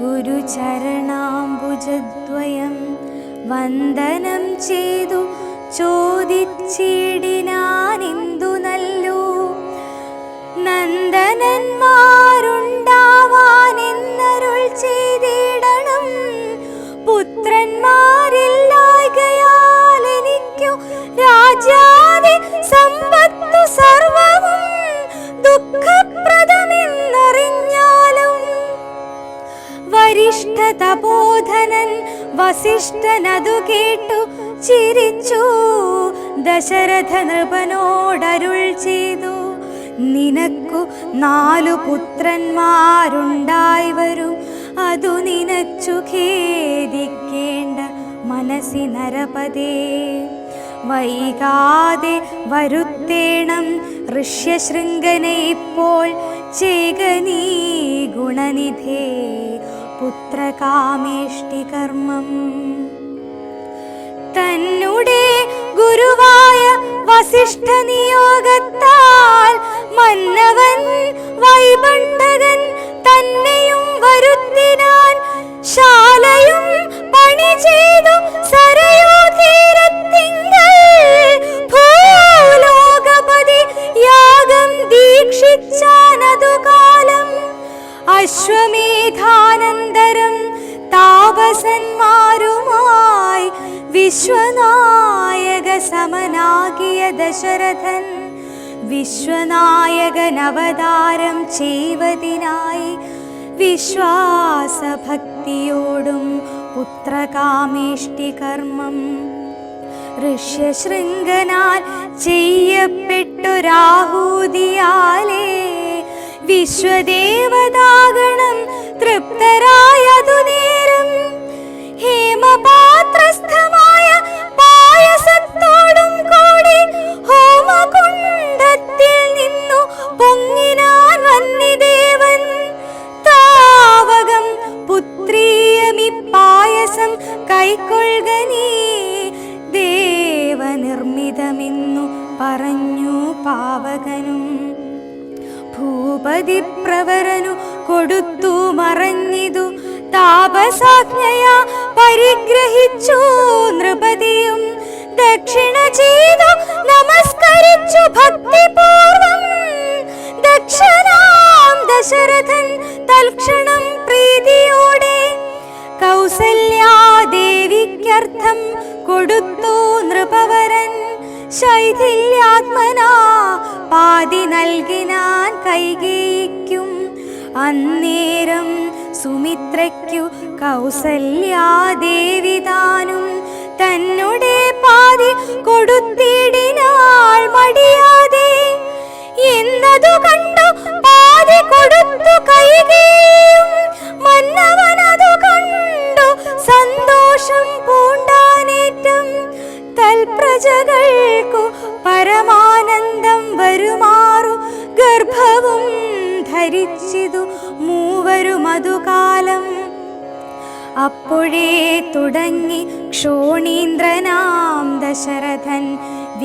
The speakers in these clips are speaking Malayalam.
ഗുരുചരണാംബുജദ്വയം വന്ദനം ചെയ്തു ചോദിച്ചിടിനാനിന്ദു നല്ലു? നന്ദനന്മാരുണ്ടാവാനെന്നരുൾ ചെയ്തിടണം. പുത്രന്മാരില്ലായ്കയാലെനിക്കു എനിക്കു സമ്പത്തു സർവവും വരിഷ്ഠ തപോധനൻ വസിഷ്ഠനതു കേട്ടു ചിരിച്ചു. ദശരഥ നൃപനോടരുൾ ചെയ്തു. നിനക്കു നാലു പുത്രന്മാരുണ്ടായി വരും. അതു നിനച്ചു ഖേദിക്കേണ്ട മനസ്സി നരപതേ. വൈകാതെ വരുത്തേണം ഋഷ്യശൃംഗനെ ഇപ്പോൾ ചേകനീ ഗുണനിധേ. പുത്രകാമേഷ്ടി കർമ്മം തന്നെ ഗുരുവായ വസിഷ്ഠ നിയോഗത്താൽ മന്നവൻ വൈബണ്ഡകൻ തന്നെയും വരുത്തിനാൻ ശാലയും പണി ചെയ്തു ഭൂലോകപതി യാഗം ദീക്ഷിച്ചാനതു കാലം അശ്വമേധാനന്തരം താപസന്മാരുമായി വിശ്വനായക സമനാകിയ ദശരഥൻ വിശ്വനായകൻ അവതാരം ചെയ്വതിനായി വിശ്വാസഭക്തിയോടും പുത്രകാമേഷ്ടി കർമ്മം ഋഷ്യശൃംഗനാൽ ചെയ്യപ്പെട്ടു രാഹൂതിയാലേ വിശ്വദേവതാഗണം തൃപ്തരായതു നേരം. ഹേമപാത്രസ്ഥമായ പായസത്തോടും കൂടി ഹോമകുണ്ടത്തിൽ നിന്നു പൊങ്ങിനാൻ വന്നിദേവൻ. താവകം പുത്രീയമി പായസം കൈക്കൊള്ളുക നീ. ദേവനിർമ്മിതമെന്നു പറഞ്ഞു പാവകനും ഭൂപതി പ്രവരനു കൊടുത്തു മറഞ്ഞിതു. താപസാജ്ഞയ പരിഗ്രഹിച്ചു. നൃപതിയും ദക്ഷിണ ചെയ്തു. നമസ്കരിച്ചു ഭക്തിപൂർവം. ദക്ഷനാം ദശരഥൻ തൽക്ഷണം പ്രീതിയോടെ കൗസല്യാദേവിക്കർത്ഥം കൊടുത്തു നൃപവരൻ. ശൈഥില്യാത്മനാ പാതി നൽകി നൽകിനാൻ കൈകേയിക്കും. അന്നേരം സുമിത്രയ്ക്കു കൗസല്യാദേവി താനും തന്നുടെ പാതി കൊടുത്തിടിനാൾ മടിയാതെ. എന്നതു കണ്ടു പാതി കൊടുത്തു കൈകേയും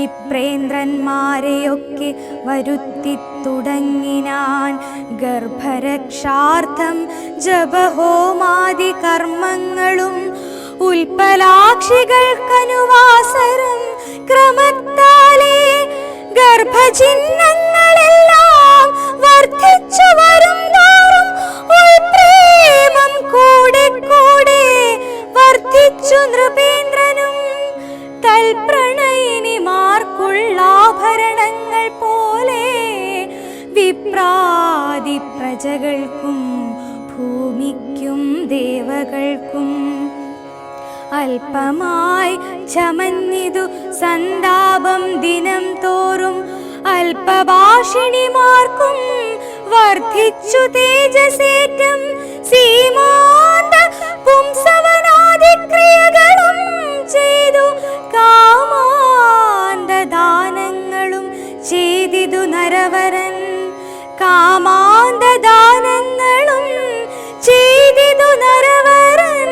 വിപ്രേന്ദ്രന്മാരെയൊക്കെ വരുത്തി തുടങ്ങിനാൻ ഗർഭരക്ഷാർത്ഥം ജപഹോമാദി കർമ്മങ്ങളും ഉൽപ്പലാക്ഷികൾക്കനുവാസരം ക്രമത്താലേ ഗർഭചിഹ്നങ്ങളെല്ലാം വർദ്ധിച്ചു വരും പ്രജകൾക്കും ഭൂമിക്കും ദേവകൾക്കും അല്പമായി ചമന്നിതു സന്താപം ദിനം തോറും അല്പഭാഷിണിമാർക്കും വർദ്ധിച്ചു തേജസേറ്റം. സീമാന്ത പുംസവനാദിക്രിയകളും ചെയ്തു കാമാന്തദാനങ്ങളും ചെയ്തിതു നരവരൻ. കാമാന്തദാനങ്ങളും ചെയ്തിതു നരവരൻ.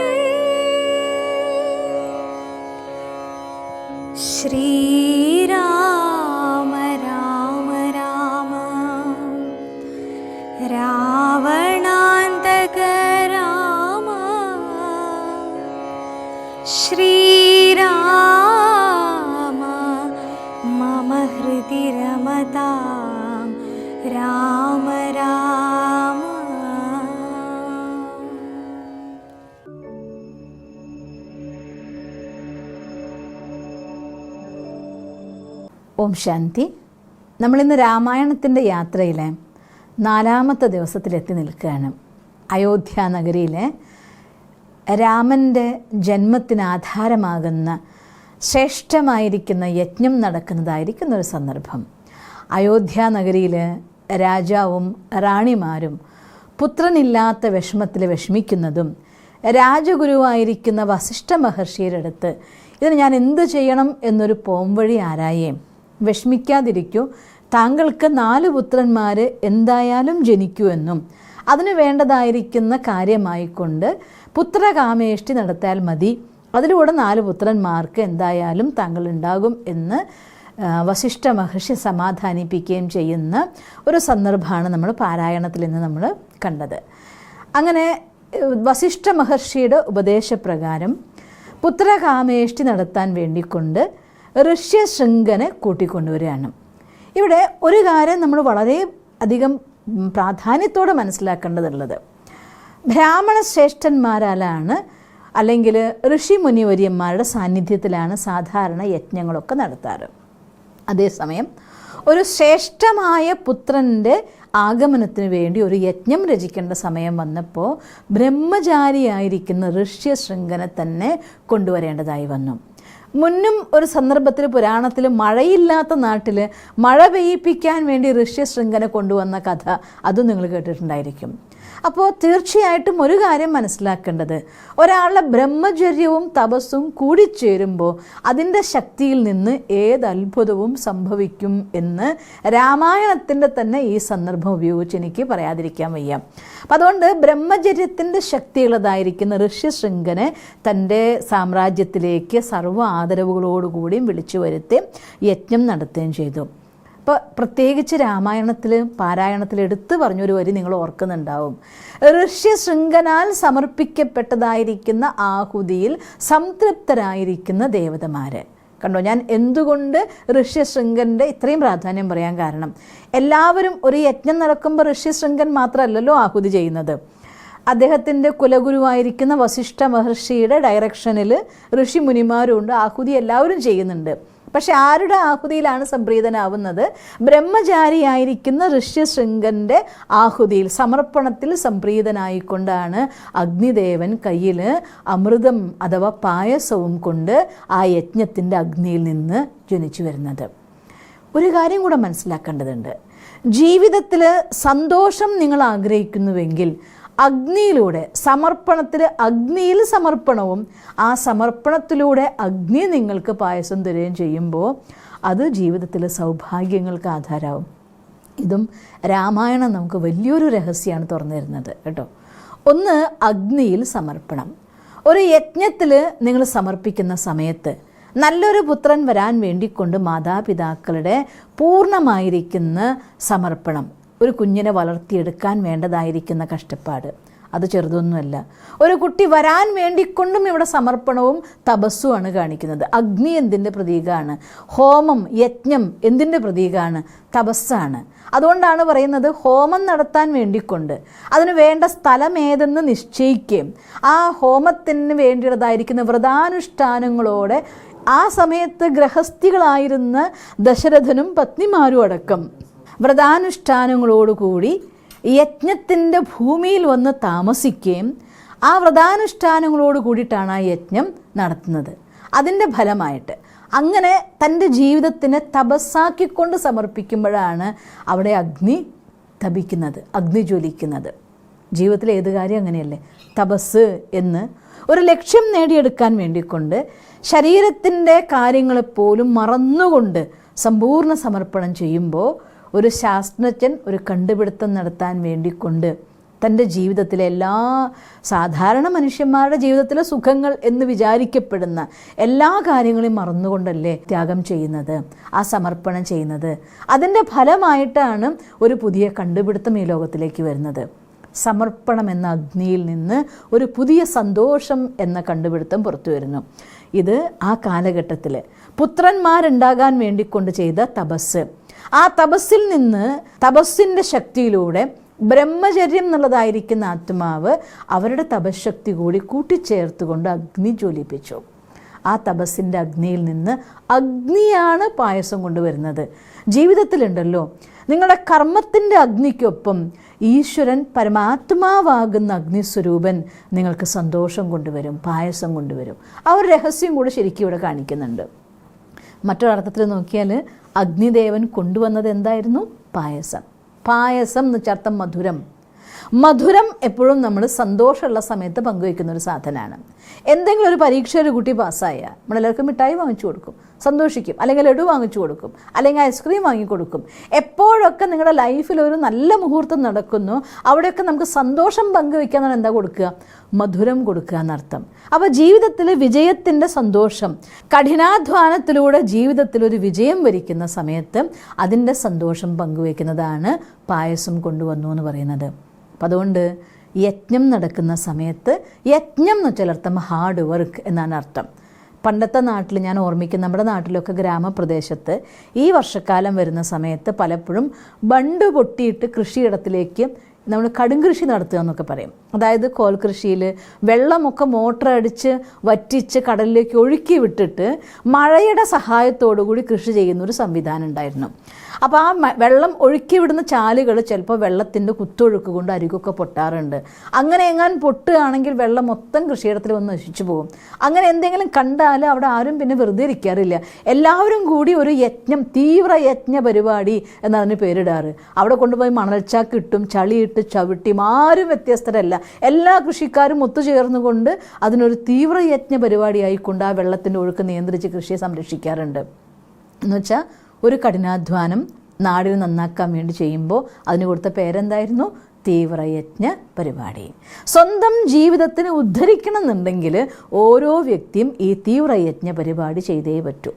ശ്രീരാമ ഓം ശാന്തി. നമ്മളിന്ന് രാമായണത്തിന്റെ യാത്രയിലെ നാലാമത്തെ ദിവസത്തിലെത്തി നിൽക്കുകയാണ്. അയോധ്യ നഗരിയിലെ രാമന്റെ ജന്മത്തിന് ആധാരമാകുന്ന ശ്രേഷ്ഠമായിരിക്കുന്ന യജ്ഞം നടക്കുന്നതായിരിക്കുന്ന ഒരു സന്ദർഭം. അയോധ്യ നഗരിയിൽ രാജാവും റാണിമാരും പുത്രനില്ലാത്ത വിഷമത്തിൽ വിഷമിക്കുന്നതും രാജഗുരുവായിരിക്കുന്ന വസിഷ്ഠ മഹർഷിയുടെ അടുത്ത് ഇതിന് ഞാൻ എന്ത് ചെയ്യണം? എന്നൊരു പോംവഴി ആരായേ വിഷമിക്കാതിരിക്കൂ. താങ്കൾക്ക് നാല് പുത്രന്മാർ എന്തായാലും ജനിക്കൂ എന്നും. അതിന് വേണ്ടതായിരിക്കുന്ന കാര്യമായിക്കൊണ്ട് പുത്രകാമേഷ്ടി നടത്തിയാൽ മതി. അതിലൂടെ നാല് പുത്രന്മാർക്ക് എന്തായാലും താങ്കൾ ഉണ്ടാകും എന്ന് വശിഷ്ഠ മഹർഷി സമാധാനിപ്പിക്കുകയും ചെയ്യുന്ന ഒരു സന്ദർഭമാണ് നമ്മൾ പാരായണത്തിൽ നിന്ന് നമ്മൾ കണ്ടത്. അങ്ങനെ വശിഷ്ഠ മഹർഷിയുടെ ഉപദേശപ്രകാരം പുത്രകാമേഷ്ടി നടത്താൻ വേണ്ടിക്കൊണ്ട് ഋഷ്യശൃംഖനെ കൂട്ടിക്കൊണ്ടുവരികയാണ്. ഇവിടെ ഒരു കാര്യം നമ്മൾ വളരെ അധികം പ്രാധാന്യത്തോടെ മനസ്സിലാക്കേണ്ടതുള്ളത്. ബ്രാഹ്മണ ശ്രേഷ്ഠന്മാരാലാണ് അല്ലെങ്കിൽ ഋഷി മുനിവര്യന്മാരുടെ സാന്നിധ്യത്തിലാണ് സാധാരണ യജ്ഞങ്ങളൊക്കെ നടത്താറ്. അതേസമയം ഒരു ശ്രേഷ്ഠമായ പുത്രന്റെ ആഗമനത്തിന് വേണ്ടി ഒരു യജ്ഞം രചിക്കേണ്ട സമയം വന്നപ്പോൾ ബ്രഹ്മചാരിയായിരിക്കുന്ന ഋഷ്യശൃംഖനെ തന്നെ കൊണ്ടുവരേണ്ടതായി വന്നു. മുന്നും ഒരു സന്ദർഭത്തിൽ പുരാണത്തിൽ മഴയില്ലാത്ത നാട്ടിൽ മഴ പെയ്യിപ്പിക്കാൻ വേണ്ടി ഋഷ്യശൃംഖനെ കൊണ്ടുവന്ന കഥ അതും നിങ്ങൾ കേട്ടിട്ടുണ്ടായിരിക്കും. അപ്പോൾ തീർച്ചയായിട്ടും ഒരു കാര്യം മനസ്സിലാക്കേണ്ടത്. ഒരാളുടെ ബ്രഹ്മചര്യവും തപസ്സും കൂടിച്ചേരുമ്പോൾ അതിന്റെ ശക്തിയിൽ നിന്ന് ഏത് അത്ഭുതവും സംഭവിക്കും എന്ന് രാമായണത്തിന്റെ തന്നെ ഈ സന്ദർഭം ഉപയോഗിച്ച് എനിക്ക് പറയാതിരിക്കാൻ വയ്യ. അപ്പം അതുകൊണ്ട് ബ്രഹ്മചര്യത്തിന്റെ ശക്തിയുള്ളതായിരിക്കുന്ന ഋഷ്യശൃംഖനെ തന്റെ സാമ്രാജ്യത്തിലേക്ക് സർവ ആദരവുകളോടുകൂടിയും വിളിച്ചു വരുത്തി യജ്ഞം നടത്തുകയും ചെയ്തു. ഇപ്പോൾ പ്രത്യേകിച്ച് രാമായണത്തിൽ പാരായണത്തിൽ എടുത്തു പറഞ്ഞൊരു വരി നിങ്ങൾ ഓർക്കുന്നുണ്ടാവും. ഋഷ്യശൃംഖനാൽ സമർപ്പിക്കപ്പെട്ടതായിരിക്കുന്ന ആഹുതിയിൽ സംതൃപ്തരായിരിക്കുന്ന ദേവതമാർ കണ്ടോ ഞാൻ എന്തുകൊണ്ട് ഋഷ്യശൃംഖന്റെ ഇത്രയും പ്രാധാന്യം പറയാൻ കാരണം? എല്ലാവരും ഒരു യജ്ഞം നടക്കുമ്പോൾ ഋഷ്യശൃംഖൻ മാത്രമല്ലല്ലോ ആഹുതി ചെയ്യുന്നത്. അദ്ദേഹത്തിന്റെ കുലഗുരുവായിരിക്കുന്ന വസിഷ്ഠ മഹർഷിയുടെ ഡയറക്ഷനിൽ ഋഷി മുനിമാരുണ്ട് ആഹുതി എല്ലാവരും ചെയ്യുന്നുണ്ട്. പക്ഷെ ആരുടെ ആഹുതിയിലാണ് സംപ്രീതനാവുന്നത്? ബ്രഹ്മചാരിയായിരിക്കുന്ന ഋഷ്യശൃംഗന്റെ ആഹുതിയിൽ സമർപ്പണത്തിൽ സംപ്രീതനായിക്കൊണ്ടാണ് അഗ്നിദേവൻ കയ്യിൽ അമൃതം അഥവാ പായസവും കൊണ്ട് ആ യജ്ഞത്തിന്റെ അഗ്നിയിൽ നിന്ന് ജനിച്ചു വരുന്നത്. ഒരു കാര്യം കൂടെ മനസ്സിലാക്കേണ്ടതുണ്ട്. ജീവിതത്തിൽ സന്തോഷം നിങ്ങൾ ആഗ്രഹിക്കുന്നുവെങ്കിൽ അഗ്നിയിലൂടെ സമർപ്പണത്തിൽ അഗ്നിയിൽ സമർപ്പണവും ആ സമർപ്പണത്തിലൂടെ അഗ്നി നിങ്ങൾക്ക് പായസം തരുകയും ചെയ്യുമ്പോൾ അത് ജീവിതത്തിലെ സൗഭാഗ്യങ്ങൾക്ക് ആധാരമാവും. ഇതും രാമായണം നമുക്ക് വലിയൊരു രഹസ്യമാണ് തുറന്നു തരുന്നത് കേട്ടോ. ഒന്ന് അഗ്നിയിൽ സമർപ്പണം. ഒരു യജ്ഞത്തിൽ നിങ്ങൾ സമർപ്പിക്കുന്ന സമയത്ത് നല്ലൊരു പുത്രൻ വരാൻ വേണ്ടിക്കൊണ്ട് മാതാപിതാക്കളുടെ പൂർണമായിരിക്കുന്ന സമർപ്പണം. ഒരു കുഞ്ഞിനെ വളർത്തിയെടുക്കാൻ വേണ്ടതായിരിക്കുന്ന കഷ്ടപ്പാട്. അത് ചെറുതൊന്നുമല്ല. ഒരു കുട്ടി വരാൻ വേണ്ടിക്കൊണ്ടും ഇവിടെ സമർപ്പണവും തപസ്സുമാണ് കാണിക്കുന്നത്. അഗ്നി എന്തിന്റെ പ്രതീകമാണ് ഹോമം യജ്ഞം എന്തിന്റെ പ്രതീകമാണ് തപസ്സാണ്. അതുകൊണ്ടാണ് പറയുന്നത് ഹോമം നടത്താൻ വേണ്ടിക്കൊണ്ട്. അതിന് വേണ്ട സ്ഥലം ഏതെന്ന് നിശ്ചയിക്കുകയും ആ ഹോമത്തിന് വേണ്ടിയുള്ളതായിരിക്കുന്ന വ്രതാനുഷ്ഠാനങ്ങളോടെ ആ സമയത്ത് ഗ്രഹസ്ഥികളായിരുന്ന ദശരഥനും പത്നിമാരും അടക്കം. വ്രതാനുഷ്ഠാനങ്ങളോടുകൂടി യജ്ഞത്തിന്റെ ഭൂമിയിൽ വന്ന് താമസിക്കുകയും ആ വ്രതാനുഷ്ഠാനങ്ങളോട് കൂടിയിട്ടാണ് ആ യജ്ഞം നടത്തുന്നത്. അതിന്റെ ഫലമായിട്ട് അങ്ങനെ തന്റെ ജീവിതത്തിനെ തപസ്സാക്കിക്കൊണ്ട് സമർപ്പിക്കുമ്പോഴാണ് അവിടെ അഗ്നി തപിക്കുന്നത് അഗ്നി ജ്വലിക്കുന്നത്. ജീവിതത്തിലെ ഏത് കാര്യം അങ്ങനെയല്ലേ? തപസ് എന്ന് ഒരു ലക്ഷ്യം നേടിയെടുക്കാൻ വേണ്ടിക്കൊണ്ട് ശരീരത്തിന്റെ കാര്യങ്ങളെപ്പോലും മറന്നുകൊണ്ട് സമ്പൂർണ സമർപ്പണം ചെയ്യുമ്പോൾ ഒരു ശാസ്ത്രജ്ഞൻ ഒരു കണ്ടുപിടുത്തം നടത്താൻ വേണ്ടിക്കൊണ്ട് തന്റെ ജീവിതത്തിലെ എല്ലാ സാധാരണ മനുഷ്യന്മാരുടെ ജീവിതത്തിലെ സുഖങ്ങൾ എന്ന് വിചാരിക്കപ്പെടുന്ന എല്ലാ കാര്യങ്ങളെയും മറന്നുകൊണ്ടല്ലേ ത്യാഗം ചെയ്യുന്നത് ആ സമർപ്പണം ചെയ്യുന്നത്. അതിന്റെ ഫലമായിട്ടാണ് ഒരു പുതിയ കണ്ടുപിടുത്തം ഈ ലോകത്തിലേക്ക് വരുന്നത്. സമർപ്പണം എന്ന അഗ്നിയിൽ നിന്ന് ഒരു പുതിയ സന്തോഷം എന്ന കണ്ടുപിടുത്തം പുറത്തു വരുന്നു. ഇത് ആ കാലഘട്ടത്തിൽ പുത്രന്മാരുണ്ടാകാൻ വേണ്ടിക്കൊണ്ട് ചെയ്ത തപസ്. ആ തപസ്സിൽ നിന്ന് തപസ്സിന്റെ ശക്തിയിലൂടെ ബ്രഹ്മചര്യം എന്നുള്ളതായിരിക്കുന്ന ആത്മാവ് അവരുടെ തപശക്തി കൂടി കൂട്ടിച്ചേർത്തുകൊണ്ട് അഗ്നി ജ്വലിപ്പിച്ചു. ആ തപസ്സിന്റെ അഗ്നിയിൽ നിന്ന് അഗ്നിയാണ് പായസം കൊണ്ടുവരുന്നത്. ജീവിതത്തിലുണ്ടല്ലോ നിങ്ങളുടെ കർമ്മത്തിന്റെ അഗ്നിക്കൊപ്പം ഈശ്വരൻ പരമാത്മാവാകുന്ന അഗ്നിസ്വരൂപൻ നിങ്ങൾക്ക് സന്തോഷം കൊണ്ടുവരും പായസം കൊണ്ടുവരും. ആ ഒരു രഹസ്യം കൂടെ ശരിക്കും ഇവിടെ കാണിക്കുന്നുണ്ട്. മറ്റൊരർത്ഥത്തിൽ നോക്കിയാൽ അഗ്നിദേവൻ കൊണ്ടുവന്നത് എന്തായിരുന്നു? പായസം. പായസം എന്ന് ചേർത്ത മധുരം. മധുരം എപ്പോഴും നമ്മൾ സന്തോഷമുള്ള സമയത്ത് പങ്കുവയ്ക്കുന്ന ഒരു സാധനമാണ്. എന്തെങ്കിലും ഒരു പരീക്ഷ ഒരു കുട്ടി പാസ്സായാൽ നമ്മളെല്ലാവർക്കും മിഠായി വാങ്ങിച്ചു കൊടുക്കും സന്തോഷിക്കും അല്ലെങ്കിൽ ലഡു വാങ്ങിച്ചു കൊടുക്കും അല്ലെങ്കിൽ ഐസ്ക്രീം വാങ്ങിക്കൊടുക്കും എപ്പോഴൊക്കെ നിങ്ങളുടെ ലൈഫിൽ ഒരു നല്ല മുഹൂർത്തം നടക്കുന്നു അവിടെയൊക്കെ നമുക്ക് സന്തോഷം പങ്കുവയ്ക്കാൻ എന്താ കൊടുക്കുക? മധുരം കൊടുക്കുക എന്നർത്ഥം. അപ്പോൾ ജീവിതത്തിൽ വിജയത്തിന്റെ സന്തോഷം കഠിനാധ്വാനത്തിലൂടെ ജീവിതത്തിൽ ഒരു വിജയം വരിക്കുന്ന സമയത്ത് അതിന്റെ സന്തോഷം പങ്കുവയ്ക്കുന്നതാണ് പായസം കൊണ്ടുവന്നു എന്ന് പറയുന്നത്. അപ്പം അതുകൊണ്ട് യജ്ഞം നടക്കുന്ന സമയത്ത് യജ്ഞം എന്ന് വെച്ചാലർത്ഥം ഹാർഡ് വർക്ക് എന്നാണ് അർത്ഥം. പണ്ടത്തെ നാട്ടിൽ ഞാൻ ഓർമ്മിക്കും നമ്മുടെ നാട്ടിലൊക്കെ ഗ്രാമപ്രദേശത്ത് ഈ വർഷക്കാലം വരുന്ന സമയത്ത് പലപ്പോഴും ബണ്ട് പൊട്ടിയിട്ട് കൃഷിയിടത്തിലേക്ക് നമ്മൾ കടും കൃഷി നടത്തുക എന്നൊക്കെ പറയും. അതായത് കോൽ കൃഷിയിൽ വെള്ളമൊക്കെ മോട്ടർ അടിച്ച് വറ്റിച്ച് കടലിലേക്ക് ഒഴുക്കി വിട്ടിട്ട് മഴയുടെ സഹായത്തോടു കൂടി കൃഷി ചെയ്യുന്നൊരു സംവിധാനം ഉണ്ടായിരുന്നു. അപ്പോൾ ആ വെള്ളം ഒഴുക്കി വിടുന്ന ചാലുകൾ ചിലപ്പോൾ വെള്ളത്തിന്റെ കുത്തൊഴുക്ക് കൊണ്ട് അരികൊക്കെ പൊട്ടാറുണ്ട്. അങ്ങനെ എങ്ങാൻ പൊട്ടുകയാണെങ്കിൽ വെള്ളം മൊത്തം കൃഷിയിടത്തിൽ വന്ന് നശിച്ചു പോകും. അങ്ങനെ എന്തെങ്കിലും കണ്ടാൽ അവിടെ ആരും പിന്നെ വെറുതെ ഇരിക്കാറില്ല. എല്ലാവരും കൂടി ഒരു യജ്ഞം തീവ്ര യജ്ഞ പരിപാടി എന്നതിന് പേരിടാറ്. അവിടെ കൊണ്ടുപോയി മണൽച്ചാക്ക് ഇട്ടും ചളിയിട്ട് ചവിട്ടിയും ആരും വ്യത്യസ്തരല്ല. എല്ലാ കൃഷിക്കാരും ഒത്തുചേർന്നുകൊണ്ട് അതിനൊരു തീവ്ര യജ്ഞ പരിപാടിയായിക്കൊണ്ട് ആ വെള്ളത്തിന്റെ ഒഴുക്ക് നിയന്ത്രിച്ച് കൃഷിയെ സംരക്ഷിക്കാറുണ്ട്. എന്നുവെച്ചാൽ ഒരു കഠിനാധ്വാനം നാടിനെ നന്നാക്കാൻ വേണ്ടി ചെയ്യുമ്പോൾ അതിന് കൊടുത്ത പേരെന്തായിരുന്നു? തീവ്രയജ്ഞ പരിപാടി. സ്വന്തം ജീവിതത്തിന് ഉദ്ധരിക്കണമെന്നുണ്ടെങ്കിൽ ഓരോ വ്യക്തിയും ഈ തീവ്രയജ്ഞ പരിപാടി ചെയ്തേ പറ്റൂ.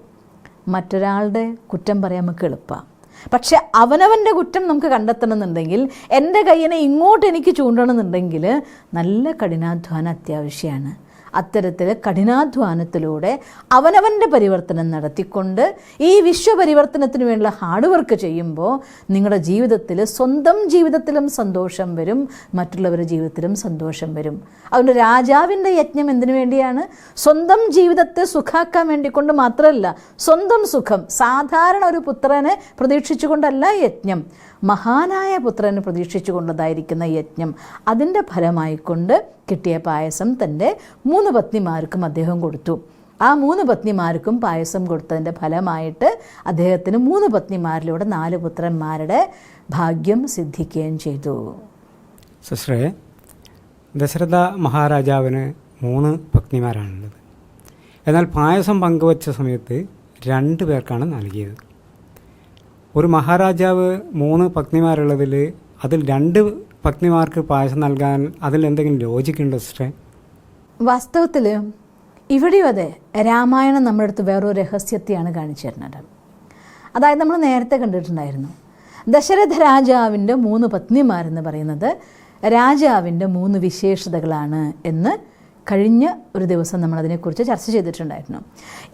മറ്റൊരാളുടെ കുറ്റം പറയാൻ നമുക്ക് എളുപ്പമാണ് പക്ഷെ അവനവന്റെ കുറ്റം നമുക്ക് കണ്ടെത്തണമെന്നുണ്ടെങ്കിൽ എന്റെ കയ്യിനെ ഇങ്ങോട്ട് എനിക്ക് ചൂണ്ടണമെന്നുണ്ടെങ്കിൽ നല്ല കഠിനാധ്വാനം അത്യാവശ്യമാണ്. അത്തരത്തിൽ കഠിനാധ്വാനത്തിലൂടെ അവനവന്റെ പരിവർത്തനം നടത്തിക്കൊണ്ട് ഈ വിശ്വപരിവർത്തനത്തിന് വേണ്ടിയുള്ള ഹാർഡ് വർക്ക് ചെയ്യുമ്പോൾ നിങ്ങളുടെ ജീവിതത്തിൽ സ്വന്തം ജീവിതത്തിലും സന്തോഷം വരും മറ്റുള്ളവരുടെ ജീവിതത്തിലും സന്തോഷം വരും. അതുകൊണ്ട് രാജാവിന്റെ യജ്ഞം എന്തിനു വേണ്ടിയാണ്? സ്വന്തം ജീവിതത്തെ സുഖാക്കാൻ വേണ്ടിക്കൊണ്ട് മാത്രമല്ല സ്വന്തം സുഖം സാധാരണ ഒരു പുത്രനെ പ്രതീക്ഷിച്ചുകൊണ്ടല്ല യജ്ഞം. മഹാനായ പുത്രനെ പ്രതീക്ഷിച്ചുകൊണ്ടതായിരിക്കുന്ന യജ്ഞം അതിന്റെ ഫലമായിക്കൊണ്ട് കിട്ടിയ പായസം തന്റെ മൂന്ന് പത്നിമാർക്കും അദ്ദേഹം കൊടുത്തു. ആ മൂന്ന് പത്നിമാർക്കും പായസം കൊടുത്തതിന്റെ ഫലമായിട്ട് അദ്ദേഹത്തിന് മൂന്ന് പത്നിമാരിലൂടെ നാല് പുത്രന്മാരുടെ ഭാഗ്യം സിദ്ധിക്കുകയും ചെയ്തു. സുശ്രേ ദശരഥ മഹാരാജാവിന് മൂന്ന് പത്നിമാരാണുള്ളത്. എന്നാൽ പായസം പങ്കുവച്ച സമയത്ത് രണ്ട് പേർക്കാണ് നൽകിയത്. ഒരു മഹാരാജാവ് മൂന്ന് പത്നിമാരുള്ളതിൽ അതിൽ രണ്ട് പത്നിമാർക്ക് പായസം നൽകാൻ അതിൽ എന്തെങ്കിലും ലോജിക്ക് ഉണ്ടോ സിസ്റ്ററെ വാസ്തവത്തിൽ ഇവിടെയും അതെ രാമായണം നമ്മുടെ അടുത്ത് വേറൊരു രഹസ്യത്തെയാണ് കാണിച്ചു തരുന്നത് അതായത് നമ്മൾ നേരത്തെ കണ്ടിട്ടുണ്ടായിരുന്നു ദശരഥ രാജാവിന്റെ മൂന്ന് പത്നിമാരെന്ന് പറയുന്നത് രാജാവിന്റെ മൂന്ന് വിശേഷതകളാണ് എന്ന് കഴിഞ്ഞ ഒരു ദിവസം നമ്മളതിനെക്കുറിച്ച് ചർച്ച ചെയ്തിട്ടുണ്ടായിരുന്നു.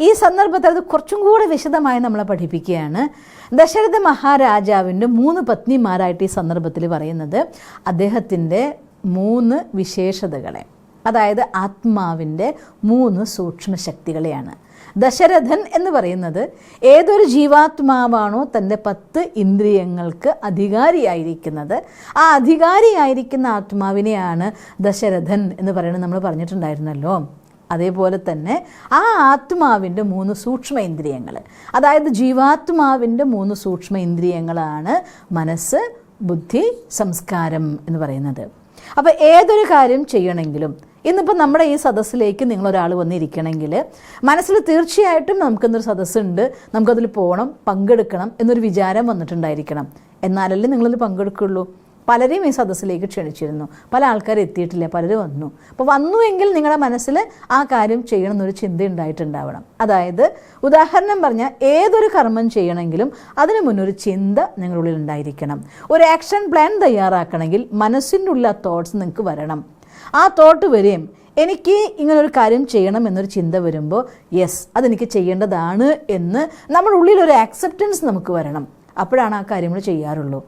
ഈ സന്ദർഭത്തിൽ അത് കുറച്ചും കൂടെ വിശദമായി നമ്മളെ പഠിപ്പിക്കുകയാണ്. ദശരഥ മഹാരാജാവിന്റെ മൂന്ന് പത്നിമാരായിട്ട് ഈ സന്ദർഭത്തിൽ പറയുന്നത് അദ്ദേഹത്തിന്റെ മൂന്ന് വിശേഷതകളെ അതായത് ആത്മാവിന്റെ മൂന്ന് സൂക്ഷ്മ ശക്തികളെയാണ് ദശരഥൻ എന്ന് പറയുന്നത് ഏതൊരു ജീവാത്മാവാണോ തന്റെ പത്ത് ഇന്ദ്രിയങ്ങൾക്ക് അധികാരിയായിരിക്കുന്നത്. ആ അധികാരിയായിരിക്കുന്ന ആത്മാവിനെയാണ് ദശരഥൻ എന്ന് പറയുന്നത് നമ്മൾ പറഞ്ഞിട്ടുണ്ടായിരുന്നല്ലോ. അതേപോലെ തന്നെ ആ ആത്മാവിന്റെ മൂന്ന് സൂക്ഷ്മ ഇന്ദ്രിയങ്ങൾ. അതായത് ജീവാത്മാവിന്റെ മൂന്ന് സൂക്ഷ്മ ഇന്ദ്രിയങ്ങളാണ് മനസ്സ് ബുദ്ധി സംസ്കാരം എന്ന് പറയുന്നത്. അപ്പോൾ ഏതൊരു കാര്യം ചെയ്യണമെങ്കിലും ഇന്നിപ്പോൾ നമ്മുടെ ഈ സദസ്സിലേക്ക് നിങ്ങളൊരാൾ വന്നിരിക്കണമെങ്കിൽ മനസ്സിൽ തീർച്ചയായിട്ടും നമുക്കിന്നൊരു സദസ്സുണ്ട്. നമുക്കതിൽ പോകണം പങ്കെടുക്കണം എന്നൊരു വിചാരം വന്നിട്ടുണ്ടായിരിക്കണം. എന്നാലല്ലേ നിങ്ങളതിൽ പങ്കെടുക്കുള്ളൂ. പലരെയും ഈ സദസ്സിലേക്ക് ക്ഷണിച്ചിരുന്നു. പല ആൾക്കാർ എത്തിയിട്ടില്ല പലരും വന്നു. അപ്പോൾ വന്നു എങ്കിൽ നിങ്ങളുടെ മനസ്സിൽ ആ കാര്യം ചെയ്യണം എന്നൊരു ചിന്ത ഉണ്ടായിട്ടുണ്ടാവണം അതായത് ഉദാഹരണം പറഞ്ഞാൽ ഏതൊരു കർമ്മം ചെയ്യണമെങ്കിലും അതിനു മുന്നൊരു ചിന്ത നിങ്ങളുടെ ഉള്ളിൽ ഉണ്ടായിരിക്കണം ഒരു ആക്ഷൻ പ്ലാൻ തയ്യാറാക്കണമെങ്കിൽ മനസ്സിന്റെ ഉള്ളിൽ തോട്ട്സ് നിങ്ങൾക്ക് വരണം. ആ തോട്ട് വരെയും എനിക്ക് ഇങ്ങനൊരു കാര്യം ചെയ്യണം എന്നൊരു ചിന്ത വരുമ്പോൾ യെസ് അതെനിക്ക് ചെയ്യേണ്ടതാണ് എന്ന് നമ്മുടെ ഉള്ളിൽ ഒരു ആക്സെപ്റ്റൻസ് നമുക്ക് വരണം. അപ്പോഴാണ് ആ കാര്യങ്ങൾ ചെയ്യാറുള്ളൂ.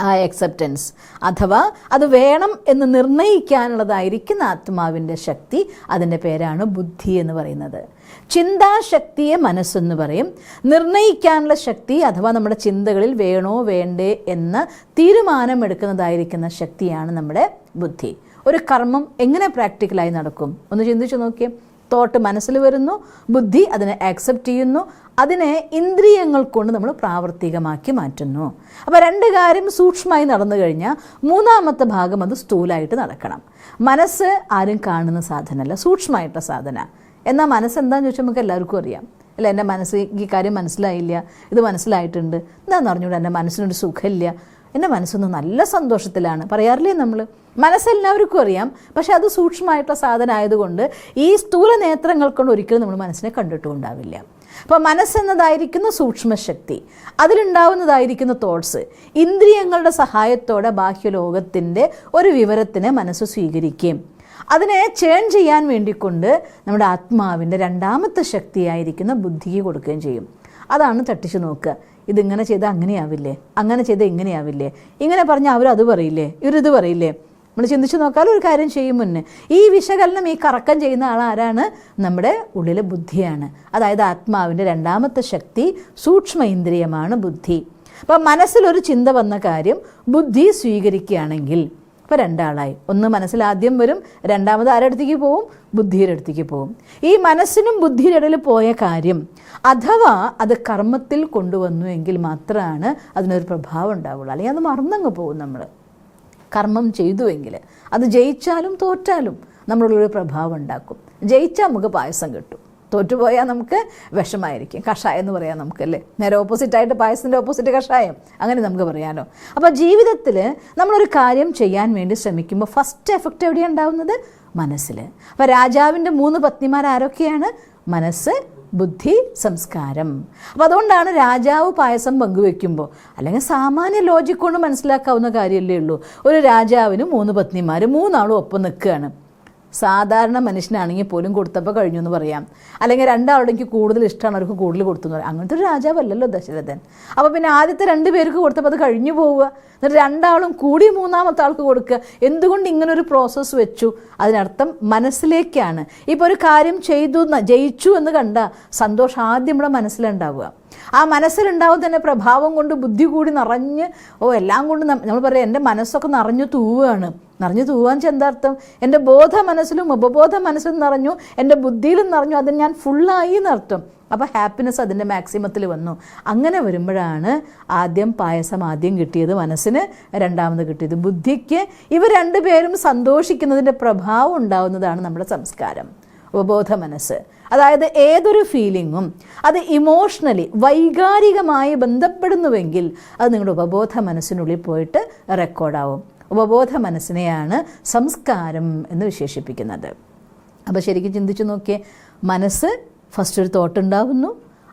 ആ അക്സെപ്റ്റൻസ് അഥവാ അത് വേണം എന്ന് നിർണയിക്കാനുള്ളതായിരിക്കുന്ന ആത്മാവിന്റെ ശക്തി അതിന്റെ പേരാണ് ബുദ്ധി എന്ന് പറയുന്നത്. ചിന്താശക്തിയെ മനസ്സെന്ന് പറയും. നിർണയിക്കാനുള്ള ശക്തി അഥവാ നമ്മുടെ ചിന്തകളിൽ വേണോ വേണ്ടേ എന്ന് തീരുമാനമെടുക്കുന്നതായിരിക്കുന്ന ശക്തിയാണ് നമ്മുടെ ബുദ്ധി. ഒരു കർമ്മം എങ്ങനെ പ്രാക്ടിക്കലായി നടക്കും? ഒന്ന് ചിന്തിച്ചു നോക്കിയേ. തോട്ട് മനസ്സിൽ വരുന്നു ബുദ്ധി അതിനെ ആക്സെപ്റ്റ് ചെയ്യുന്നു അതിനെ ഇന്ദ്രിയങ്ങൾ കൊണ്ട് നമ്മൾ പ്രാവർത്തികമാക്കി മാറ്റുന്നു. അപ്പോൾ രണ്ട് കാര്യം സൂക്ഷ്മമായി നടന്നു കഴിഞ്ഞാൽ മൂന്നാമത്തെ ഭാഗം അത് സ്ഥൂലായിട്ട് നടക്കണം. മനസ്സ് ആരും കാണുന്ന സാധനമല്ല സൂക്ഷ്മമായിട്ടുള്ള സാധന. എന്നാൽ മനസ്സ് എന്താണെന്ന് ചോദിച്ചാൽ നമുക്ക് എല്ലാവർക്കും അറിയാം. അല്ല എന്റെ മനസ്സ് ഈ കാര്യം മനസ്സിലായില്ല ഇത് മനസ്സിലായിട്ടുണ്ട്. എന്താണെന്ന് അറിഞ്ഞൂടെ? എന്റെ മനസ്സിനൊരു സുഖമില്ല. എന്റെ മനസ്സൊന്ന് നല്ല സന്തോഷത്തിലാണ്. പറയാറില്ലേ നമ്മൾ മനസ്സെല്ലാവർക്കും അറിയാം. പക്ഷെ അത് സൂക്ഷ്മമായിട്ടുള്ള സാധനം ആയതുകൊണ്ട് ഈ സ്ഥൂല നേത്രങ്ങൾ കൊണ്ട് ഒരിക്കലും നമ്മൾ മനസ്സിനെ കണ്ടിട്ടും ഉണ്ടാവില്ല അപ്പോൾ മനസ്സെന്നതായിരിക്കുന്ന സൂക്ഷ്മശക്തി അതിലുണ്ടാവുന്നതായിരിക്കുന്ന തോട്ട്സ് ഇന്ദ്രിയങ്ങളുടെ സഹായത്തോടെ ബാഹ്യലോകത്തിന്റെ ഒരു വിവരത്തിനെ മനസ്സ് സ്വീകരിക്കുകയും അതിനെ ചേൺ ചെയ്യാൻ വേണ്ടിക്കൊണ്ട് നമ്മുടെ ആത്മാവിന്റെ രണ്ടാമത്തെ ശക്തിയായിരിക്കുന്ന ബുദ്ധിക്ക് കൊടുക്കുകയും ചെയ്യും. അതാണ് തട്ടിച്ചു നോക്കുക. ഇതിങ്ങനെ ചെയ്താൽ അങ്ങനെയാവില്ലേ? അങ്ങനെ ചെയ്താൽ ഇങ്ങനെയാവില്ലേ? ഇങ്ങനെ പറഞ്ഞാൽ അവരത് പറയില്ലേ? ഇവരിത് പറയില്ലേ? നമ്മൾ ചിന്തിച്ച് നോക്കാൽ ഒരു കാര്യം ചെയ്യും മുന്നേ. ഈ വിശകലനം ഈ കറക്കം ചെയ്യുന്ന ആൾ ആരാണ് നമ്മുടെ ഉള്ളിലെ ബുദ്ധിയാണ്. അതായത് ആത്മാവിന്റെ രണ്ടാമത്തെ ശക്തി സൂക്ഷ്മ ഇന്ദ്രിയമാണ് ബുദ്ധി. അപ്പം മനസ്സിലൊരു ചിന്ത വന്ന കാര്യം ബുദ്ധി സ്വീകരിക്കുകയാണെങ്കിൽ ഇപ്പോൾ രണ്ടാളായി. ഒന്ന് മനസ്സിൽ ആദ്യം വരും രണ്ടാമത് ആരടുത്തേക്ക് പോവും? ബുദ്ധിയുടെ അടുത്തേക്ക് പോവും. ഈ മനസ്സിനും ബുദ്ധിയുടെ ഇടയിൽ പോയ കാര്യം അഥവാ അത് കർമ്മത്തിൽ കൊണ്ടുവന്നു എങ്കിൽ മാത്രമാണ് അതിനൊരു പ്രഭാവം ഉണ്ടാവുള്ളൂ. അല്ലെങ്കിൽ അത് മറന്നങ്ങ് പോകും നമ്മൾ കർമ്മം ചെയ്തുവെങ്കിൽ അത് ജയിച്ചാലും തോറ്റാലും നമ്മളുള്ളൊരു പ്രഭാവം ഉണ്ടാക്കും. ജയിച്ചാൽ നമുക്ക് പായസം കിട്ടും. തോറ്റുപോയാൽ നമുക്ക് വിഷമായിരിക്കും. കഷായം എന്ന് പറയാം നമുക്കല്ലേ? നേരെ ഓപ്പോസിറ്റായിട്ട് പായസത്തിന്റെ ഓപ്പോസിറ്റ് കഷായം. അങ്ങനെ നമുക്ക് പറയാനോ അപ്പോൾ ജീവിതത്തിൽ നമ്മളൊരു കാര്യം ചെയ്യാൻ വേണ്ടി ശ്രമിക്കുമ്പോൾ ഫസ്റ്റ് എഫക്റ്റ് എവിടെയാണ് ഉണ്ടാവുന്നത്? മനസ്സിൽ അപ്പോൾ രാജാവിന്റെ മൂന്ന് പത്നിമാർ ആരൊക്കെയാണ് മനസ്സ് ബുദ്ധി സംസ്കാരം. അപ്പം അതുകൊണ്ടാണ് രാജാവ് പായസം പങ്കുവെക്കുമ്പോൾ അല്ലെങ്കിൽ സാമാന്യ ലോജിക് കൊണ്ട് മനസ്സിലാക്കാവുന്ന കാര്യമല്ലേ ഉള്ളൂ. ഒരു രാജാവിന് മൂന്ന് പത്നിമാർ മൂന്നാളും ഒപ്പം നിൽക്കുകയാണ്. സാധാരണ മനുഷ്യനാണെങ്കിൽ പോലും കൊടുത്തപ്പോൾ കഴിഞ്ഞു എന്ന് പറയാം. അല്ലെങ്കിൽ രണ്ടാളുടെ എനിക്ക് കൂടുതൽ ഇഷ്ടമാണ് അവർക്ക് കൂടുതൽ കൊടുത്തു പറയാം. അങ്ങനത്തെ ഒരു രാജാവല്ലല്ലോ ദശരഥൻ. അപ്പോൾ പിന്നെ ആദ്യത്തെ രണ്ട് പേർക്ക് കൊടുത്തപ്പോൾ അത് കഴിഞ്ഞു പോവുക. എന്നിട്ട് രണ്ടാളും കൂടി മൂന്നാമത്തെ ആൾക്ക് കൊടുക്കുക. എന്തുകൊണ്ട് ഇങ്ങനെ ഒരു പ്രോസസ്സ് വെച്ചു? അതിനർത്ഥം മനസ്സിലേക്കാണ്. ഇപ്പോൾ ഒരു കാര്യം ചെയ്തു ജയിച്ചു എന്ന് കണ്ട സന്തോഷം ആദ്യം നമ്മുടെ മനസ്സിലുണ്ടാവുക. ആ മനസ്സിലുണ്ടാവും തന്നെ പ്രഭാവം കൊണ്ട് ബുദ്ധി കൂടി നിറഞ്ഞ് ഓ എല്ലാം കൊണ്ട് നമ്മൾ പറയാം എന്റെ മനസ്സൊക്കെ നിറഞ്ഞു തൂവുകയാണ് നിറഞ്ഞു തൂവാൻ ചെന്താർത്ഥം. എന്റെ ബോധ മനസ്സിലും ഉപബോധ മനസ്സിലും നിറഞ്ഞു എന്റെ ബുദ്ധിയിലും നിറഞ്ഞു അത് ഞാൻ ഫുള്ളായി എന്നർത്ഥം അപ്പോൾ ഹാപ്പിനെസ് അതിന്റെ മാക്സിമത്തിൽ വന്നു. അങ്ങനെ വരുമ്പോഴാണ് ആദ്യം പായസം ആദ്യം കിട്ടിയത് മനസ്സിന് രണ്ടാമത് കിട്ടിയത് ബുദ്ധിക്ക്. ഇവർ രണ്ടുപേരും സന്തോഷിക്കുന്നതിന്റെ പ്രഭാവം ഉണ്ടാവുന്നതാണ് നമ്മുടെ സംസ്കാരം ഉപബോധ മനസ്സ് അതായത് ഏതൊരു ഫീലിങ്ങും അത് ഇമോഷണലി വൈകാരികമായി ബന്ധപ്പെടുന്നുവെങ്കിൽ അത് നിങ്ങളുടെ ഉപബോധ മനസ്സിനുള്ളിൽ പോയിട്ട് റെക്കോർഡാവും ഉപബോധ മനസ്സിനെയാണ് സംസ്കാരം എന്ന് വിശേഷിപ്പിക്കുന്നത്. അപ്പോൾ ശരിക്കും ചിന്തിച്ചു നോക്കിയേ മനസ്സ് ഫസ്റ്റ് ഒരു തോട്ട് ഉണ്ടാവുന്നു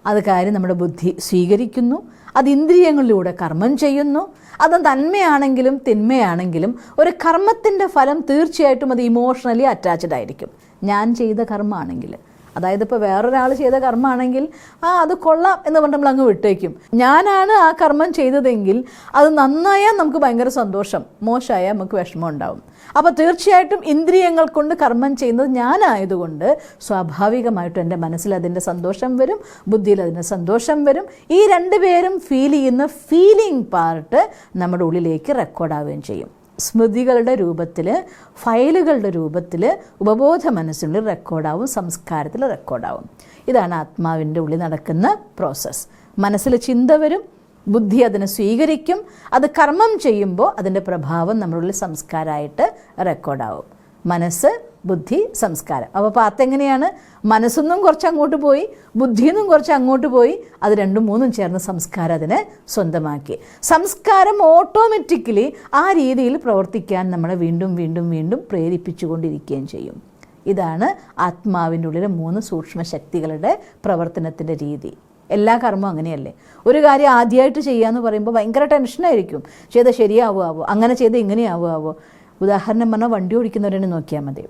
അത് കാര്യം നമ്മുടെ ബുദ്ധി സ്വീകരിക്കുന്നു അത് ഇന്ദ്രിയങ്ങളിലൂടെ കർമ്മം ചെയ്യുന്നു അത് നന്മയാണെങ്കിലും തിന്മയാണെങ്കിലും ഒരു കർമ്മത്തിന്റെ ഫലം തീർച്ചയായിട്ടും അത് ഇമോഷണലി അറ്റാച്ച്ഡ് ആയിരിക്കും. ഞാൻ ചെയ്ത കർമ്മമാണെങ്കിൽ അതായത് ഇപ്പോൾ വേറൊരാൾ ചെയ്ത കർമ്മമാണെങ്കിൽ ആ അത് കൊള്ളാം എന്ന് പറഞ്ഞ് നമ്മൾ അങ്ങ് വിട്ടേക്കും. ഞാനാണ് ആ കർമ്മം ചെയ്തതെങ്കിൽ അത് നന്നായാൽ നമുക്ക് ഭയങ്കര സന്തോഷം മോശമായാൽ നമുക്ക് വിഷമം ഉണ്ടാവും. അപ്പോൾ തീർച്ചയായിട്ടും ഇന്ദ്രിയങ്ങൾ കൊണ്ട് കർമ്മം ചെയ്യുന്നത് ഞാനായതുകൊണ്ട് സ്വാഭാവികമായിട്ടും എന്റെ മനസ്സിൽ അതിന്റെ സന്തോഷം വരും ബുദ്ധിയിൽ അതിന്റെ സന്തോഷം വരും. ഈ രണ്ടുപേരും ഫീൽ ചെയ്യുന്ന ഫീലിംഗ് പാർട്ട് നമ്മുടെ ഉള്ളിലേക്ക് റെക്കോർഡാവുകയും ചെയ്യും. സ്മൃതികളുടെ രൂപത്തിൽ ഫയലുകളുടെ രൂപത്തിൽ ഉപബോധ മനസ്സിനുള്ളിൽ റെക്കോർഡാവും സംസ്കാരത്തിൽ റെക്കോർഡാവും. ഇതാണ് ആത്മാവിന്റെ ഉള്ളിൽ നടക്കുന്ന പ്രോസസ്സ്. മനസ്സിൽ ചിന്ത വരും ബുദ്ധി അതിനെ സ്വീകരിക്കും അത് കർമ്മം ചെയ്യുമ്പോൾ അതിന്റെ പ്രഭാവം നമ്മളുള്ളിൽ സംസ്കാരമായിട്ട് റെക്കോർഡാവും. മനസ്സ് ബുദ്ധി സംസ്കാരം. അപ്പോൾ അത് എങ്ങനെയാണ്? മനസ്സൊന്നും കുറച്ച് അങ്ങോട്ട് പോയി ബുദ്ധിയൊന്നും കുറച്ച് അങ്ങോട്ട് പോയി അത് രണ്ടും മൂന്നും ചേർന്ന് സംസ്കാരം അതിനെ സ്വന്തമാക്കി. സംസ്കാരം ഓട്ടോമാറ്റിക്കലി ആ രീതിയിൽ പ്രവർത്തിക്കാൻ നമ്മളെ വീണ്ടും വീണ്ടും വീണ്ടും പ്രേരിപ്പിച്ചുകൊണ്ടിരിക്കുകയും ചെയ്യും. ഇതാണ് ആത്മാവിന്റെ ഉള്ളിലെ മൂന്ന് സൂക്ഷ്മ ശക്തികളുടെ പ്രവർത്തനത്തിന്റെ രീതി. എല്ലാ കർമ്മവും അങ്ങനെയല്ലേ? ഒരു കാര്യം ആദ്യമായിട്ട് ചെയ്യാന്ന് പറയുമ്പോൾ ഭയങ്കര ടെൻഷനായിരിക്കും. ചെയ്താൽ ശരിയാവുമാവോ അങ്ങനെ ചെയ്ത് ഇങ്ങനെയാവുമാവോ ഉദാഹരണം പറഞ്ഞാൽ വണ്ടി ഓടിക്കുന്നവരെ നോക്കിയാൽ മതി.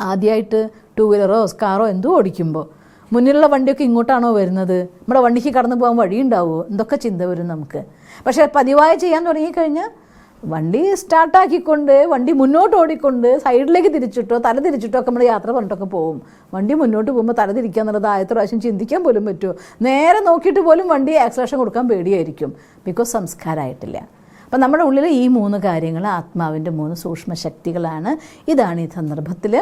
ആദ്യമായിട്ട് ടു വീലറോ കാറോ എന്തോ ഓടിക്കുമ്പോൾ മുന്നിലുള്ള വണ്ടിയൊക്കെ ഇങ്ങോട്ടാണോ വരുന്നത്? നമ്മുടെ വണ്ടിക്ക് കടന്നു പോകാൻ വഴിയുണ്ടാവുമോ എന്തൊക്കെ ചിന്ത വരും നമുക്ക്? പക്ഷേ പതിവായി ചെയ്യാൻ തുടങ്ങിക്കഴിഞ്ഞാൽ വണ്ടി സ്റ്റാർട്ടാക്കിക്കൊണ്ട് വണ്ടി മുന്നോട്ട് ഓടിക്കൊണ്ട് സൈഡിലേക്ക് തിരിച്ചിട്ടോ തല തിരിച്ചിട്ടോ ഒക്കെ നമ്മൾ യാത്ര പറഞ്ഞിട്ടൊക്കെ പോകും വണ്ടി മുന്നോട്ട് പോകുമ്പോൾ തല തിരിക്കുക എന്നുള്ളത് ആദ്യത്തെ പ്രാവശ്യം ചിന്തിക്കാൻ പോലും പറ്റുമോ? നേരെ നോക്കിയിട്ട് പോലും വണ്ടി ആക്സലേഷൻ കൊടുക്കാൻ പേടിയായിരിക്കും. ബിക്കോസ് സംസ്കാരമായിട്ടില്ല. അപ്പം നമ്മുടെ ഉള്ളിൽ ഈ മൂന്ന് കാര്യങ്ങൾ ആത്മാവിന്റെ മൂന്ന് സൂക്ഷ്മ ശക്തികളാണ് ഇതാണ് ഈ സന്ദർഭത്തിൽ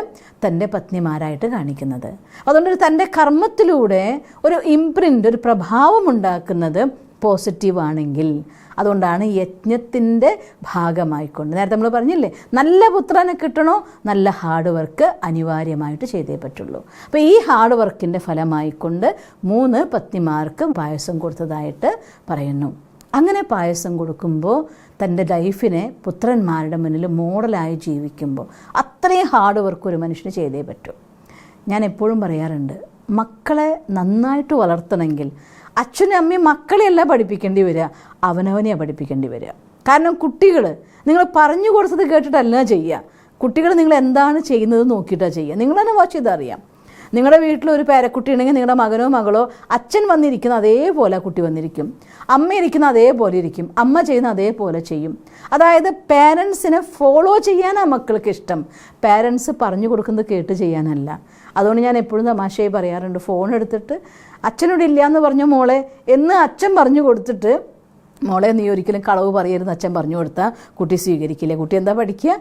തന്റെ പത്നിമാരായിട്ട് കാണിക്കുന്നത്. അതുകൊണ്ട് തന്റെ കർമ്മത്തിലൂടെ ഒരു ഇംപ്രിന്റ് ഒരു പ്രഭാവം ഉണ്ടാക്കുന്നത് പോസിറ്റീവാണെങ്കിൽ അതുകൊണ്ടാണ് യജ്ഞത്തിന്റെ ഭാഗമായിക്കൊണ്ട്. നേരത്തെ നമ്മൾ പറഞ്ഞില്ലേ നല്ല പുത്രനെ കിട്ടണോ നല്ല ഹാർഡ് വർക്ക് അനിവാര്യമായിട്ട് ചെയ്തേ പറ്റുള്ളൂ. അപ്പോൾ ഈ ഹാർഡ് വർക്കിന്റെ ഫലമായിക്കൊണ്ട് മൂന്ന് പത്നിമാർക്ക് പായസം കൊടുത്തതായിട്ട് പറയുന്നു. അങ്ങനെ പായസം കൊടുക്കുമ്പോൾ തന്റെ ലൈഫിനെ പുത്രന്മാരുടെ മുന്നിൽ മോഡലായി ജീവിക്കുമ്പോൾ അത്രയും ഹാർഡ് വർക്ക് ഒരു മനുഷ്യന് ചെയ്തേ പറ്റൂ. ഞാൻ എപ്പോഴും പറയാറുണ്ട് മക്കളെ നന്നായിട്ട് വളർത്തണമെങ്കിൽ അച്ഛനും അമ്മയും മക്കളെയല്ല പഠിപ്പിക്കേണ്ടി വരിക അവനവനെയാണ് പഠിപ്പിക്കേണ്ടി വരിക. കാരണം കുട്ടികൾ നിങ്ങൾ പറഞ്ഞു കൊടുത്തത് കേട്ടിട്ടല്ല ചെയ്യുക. കുട്ടികൾ നിങ്ങൾ എന്താണ് ചെയ്യുന്നത് നോക്കിയിട്ടാണ് ചെയ്യുക. നിങ്ങൾ തന്നെ വാച്ച് ചെയ്താൽ അറിയാം. നിങ്ങളുടെ വീട്ടിൽ ഒരു പേരക്കുട്ടി ഉണ്ടെങ്കിൽ നിങ്ങളുടെ മകനോ മകളോ അച്ഛൻ വന്നിരിക്കുന്ന അതേപോലെ കുട്ടി വന്നിരിക്കും. അമ്മ ഇരിക്കുന്ന അതേപോലെ ഇരിക്കും. അമ്മ ചെയ്യുന്ന അതേപോലെ ചെയ്യും. അതായത് പേരൻസിനെ ഫോളോ ചെയ്യാനാണ് മക്കൾക്ക് ഇഷ്ടം. പേരൻസ് പറഞ്ഞു കൊടുക്കുന്നത് കേട്ട് ചെയ്യാനല്ല. അതുകൊണ്ട് ഞാൻ എപ്പോഴും തമാശയായി പറയാറുണ്ട്. ഫോൺ എടുത്തിട്ട് അച്ഛനോട് ഇല്ല എന്ന് പറഞ്ഞു മോളെ എന്ന് അച്ഛൻ പറഞ്ഞു കൊടുത്തിട്ട് മോളെ നീ ഒരിക്കലും കളവ് പറയരുത്. അച്ഛൻ പറഞ്ഞു കൊടുത്താൽ കുട്ടി സ്വീകരിക്കില്ല. കുട്ടി എന്താ പഠിക്കുക?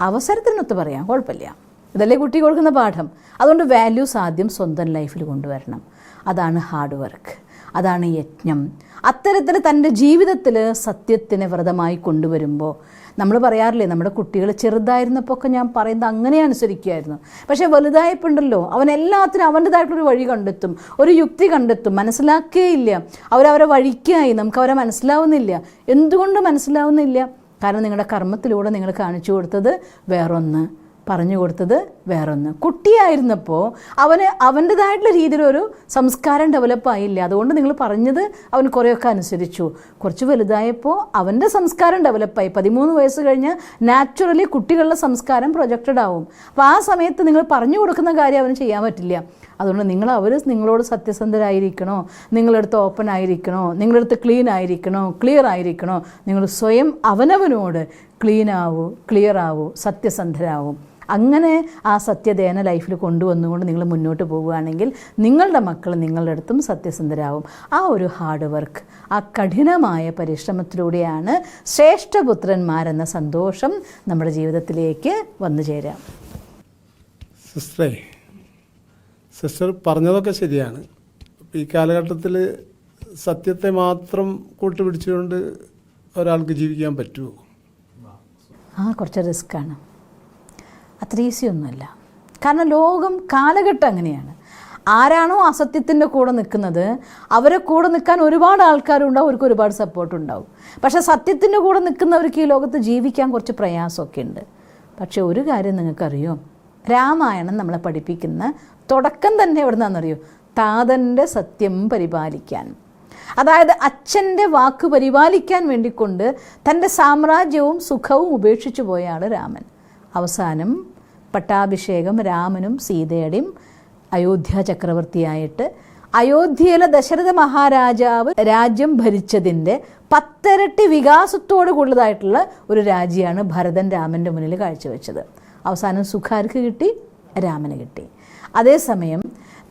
അവസരത്തിനൊത്ത് പറയാം. കുഴപ്പമില്ല. ഇതല്ലേ കുട്ടി കൊടുക്കുന്ന പാഠം? അതുകൊണ്ട് വാല്യൂസ് ആദ്യം സ്വന്തം ലൈഫിൽ കൊണ്ടുവരണം. അതാണ് ഹാർഡ് വർക്ക് അതാണ് യജ്ഞം അത്തരത്തിൽ തന്റെ ജീവിതത്തിൽ സത്യത്തിനെ വ്രതമായി കൊണ്ടുവരുമ്പോൾ നമ്മൾ പറയാറില്ലേ നമ്മുടെ കുട്ടികൾ ചെറുതായിരുന്നപ്പോൾ ഒക്കെ ഞാൻ പറയുന്നത് അങ്ങനെ അനുസരിക്കുമായിരുന്നു പക്ഷേ വലുതായപ്പോണ്ടല്ലോ അവൻ എല്ലാത്തിനും അവന്റെതായിട്ടൊരു വഴി കണ്ടെത്തും ഒരു യുക്തി കണ്ടെത്തും. മനസ്സിലാക്കുകയില്ല അവരവരെ വഴിക്കായി നമുക്ക് അവരെ മനസ്സിലാവുന്നില്ല. എന്തുകൊണ്ട് മനസ്സിലാവുന്നില്ല? കാരണം നിങ്ങളുടെ കർമ്മത്തിലൂടെ നിങ്ങൾ കാണിച്ചു കൊടുത്തത് വേറൊന്ന്. പറഞ്ഞു കൊടുത്തത് വേറൊന്ന്. കുട്ടിയായിരുന്നപ്പോൾ അവന് അവന്റെതായിട്ടുള്ള രീതിയിലൊരു സംസ്കാരം ഡെവലപ്പ് ആയില്ല? അതുകൊണ്ട് നിങ്ങൾ പറഞ്ഞത് അവൻ കുറേയൊക്കെ അനുസരിച്ചു. കുറച്ച് വലുതായപ്പോൾ അവന്റെ സംസ്കാരം ഡെവലപ്പായി പതിമൂന്ന് വയസ്സ് കഴിഞ്ഞ് നാച്ചുറലി കുട്ടികളുടെ സംസ്കാരം പ്രൊജക്റ്റഡ് ആവും. അപ്പോൾ ആ സമയത്ത് നിങ്ങൾ പറഞ്ഞു കൊടുക്കുന്ന കാര്യം അവന് ചെയ്യാൻ പറ്റില്ല. അതുകൊണ്ട് നിങ്ങൾ അവർ നിങ്ങളോട് സത്യസന്ധരായിരിക്കണോ? നിങ്ങളടുത്ത് ഓപ്പൺ ആയിരിക്കണോ? നിങ്ങളടുത്ത് ക്ലീൻ ആയിരിക്കണോ? ക്ലിയർ ആയിരിക്കണോ? നിങ്ങൾ സ്വയം അവനവനോട് ക്ലീൻ ആവൂ ക്ലിയർ ആവൂ സത്യസന്ധരാവും. അങ്ങനെ ആ സത്യദേന ലൈഫിൽ കൊണ്ടുവന്നുകൊണ്ട് നിങ്ങൾ മുന്നോട്ട് പോവുകയാണെങ്കിൽ നിങ്ങളുടെ മക്കൾ നിങ്ങളുടെ അടുത്തും സത്യസന്ധരാകും ആ ഒരു ഹാർഡ് വർക്ക് ആ കഠിനമായ പരിശ്രമത്തിലൂടെയാണ് ശ്രേഷ്ഠപുത്രന്മാരെന്ന സന്തോഷം നമ്മുടെ ജീവിതത്തിലേക്ക് വന്നു ചേരാം. സിസ്റ്ററേ സിസ്റ്റർ പറഞ്ഞതൊക്കെ ശരിയാണ്. ഈ കാലഘട്ടത്തിൽ സത്യത്തെ മാത്രം കൂട്ടുപിടിച്ചുകൊണ്ട് ഒരാൾക്ക് ജീവിക്കാൻ പറ്റുമോ? ആ കുറച്ച് റിസ്ക്കാണ് അത്ര ഈസി ഒന്നുമല്ല. കാരണം ലോകം കാലഘട്ടം അങ്ങനെയാണ്. ആരാണോ അസത്യത്തിന്റെ കൂടെ നിൽക്കുന്നത് അവരെ കൂടെ നിൽക്കാൻ ഒരുപാട് ആൾക്കാരുണ്ടാവും അവർക്ക് ഒരുപാട് സപ്പോർട്ട് ഉണ്ടാവും പക്ഷേ സത്യത്തിന്റെ കൂടെ നിൽക്കുന്നവർക്ക് ഈ ലോകത്ത് ജീവിക്കാൻ കുറച്ച് പ്രയാസമൊക്കെ ഉണ്ട്. പക്ഷേ ഒരു കാര്യം നിങ്ങൾക്കറിയോ? രാമായണം നമ്മളെ പഠിപ്പിക്കുന്ന തുടക്കം തന്നെ എവിടെ നിന്നാണെന്നറിയോ താതന്റെ സത്യം പരിപാലിക്കാൻ. അതായത് അച്ഛന്റെ വാക്ക് പരിപാലിക്കാൻ വേണ്ടിക്കൊണ്ട് തന്റെ സാമ്രാജ്യവും സുഖവും ഉപേക്ഷിച്ചു പോയാണ് രാമൻ. അവസാനം പട്ടാഭിഷേകം രാമനും സീതയുടെയും അയോധ്യ ചക്രവർത്തിയായിട്ട് അയോധ്യയിലെ ദശരഥ മഹാരാജാവ് രാജ്യം ഭരിച്ചതിന്റെ പത്തരട്ടി വികാസത്തോട് കൂടുതലായിട്ടുള്ള ഒരു രാജ്യമാണ് ഭരതൻ രാമന്റെ മുന്നിൽ കാഴ്ചവെച്ചത്. അവസാനം സുഖാർക്ക് കിട്ടി രാമന് കിട്ടി. അതേസമയം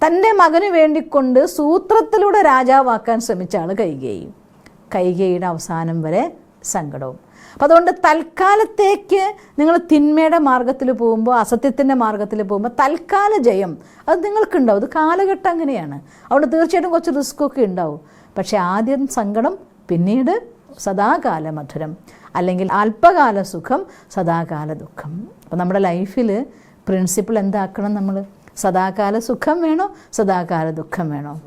തന്റെ മകന് വേണ്ടിക്കൊണ്ട് സൂത്രത്തിലൂടെ രാജാവാക്കാൻ ശ്രമിച്ച ആൾ കൈകേയി. കൈകേയിയുടെ അവസാനം വരെ സങ്കടവും. അപ്പം അതുകൊണ്ട് തൽക്കാലത്തേക്ക് നിങ്ങൾ തിന്മയുടെ മാർഗത്തിൽ പോകുമ്പോൾ അസത്യത്തിന്റെ മാർഗത്തിൽ പോകുമ്പോൾ തൽക്കാല ജയം അത് നിങ്ങൾക്കുണ്ടാവും. അത് കാലഘട്ടം അങ്ങനെയാണ്. അതുകൊണ്ട് തീർച്ചയായിട്ടും കുറച്ച് റിസ്ക്കൊക്കെ ഉണ്ടാവും. പക്ഷേ ആദ്യം സങ്കടം പിന്നീട് സദാകാല മധുരം അല്ലെങ്കിൽ അല്പകാല സുഖം സദാകാല ദുഃഖം. അപ്പോൾ നമ്മുടെ ലൈഫിൽ പ്രിൻസിപ്പിൾ എന്താക്കണം നമ്മൾ? സദാകാല സുഖം വേണോ സദാകാല ദുഃഖം വേണോ?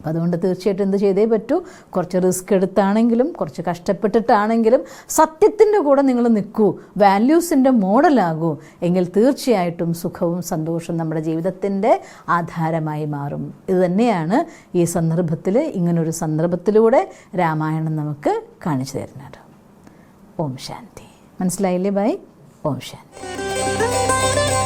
അപ്പം അതുകൊണ്ട് തീർച്ചയായിട്ടും എന്ത് ചെയ്തേ പറ്റൂ. കുറച്ച് റിസ്ക് എടുത്താണെങ്കിലും കുറച്ച് കഷ്ടപ്പെട്ടിട്ടാണെങ്കിലും സത്യത്തിന്റെ കൂടെ നിങ്ങൾ നിൽക്കൂ. വാല്യൂസിന്റെ മോഡലാകൂ എങ്കിൽ തീർച്ചയായിട്ടും സുഖവും സന്തോഷവും നമ്മുടെ ജീവിതത്തിന്റെ ആധാരമായി മാറും. ഇത് തന്നെയാണ് ഈ സന്ദർഭത്തിൽ ഇങ്ങനൊരു സന്ദർഭത്തിലൂടെ രാമായണം നമുക്ക് കാണിച്ചു തരുന്നത്. ഓം ശാന്തി. മനസ്സിലായില്ലേ ബൈ ഓം ശാന്തി.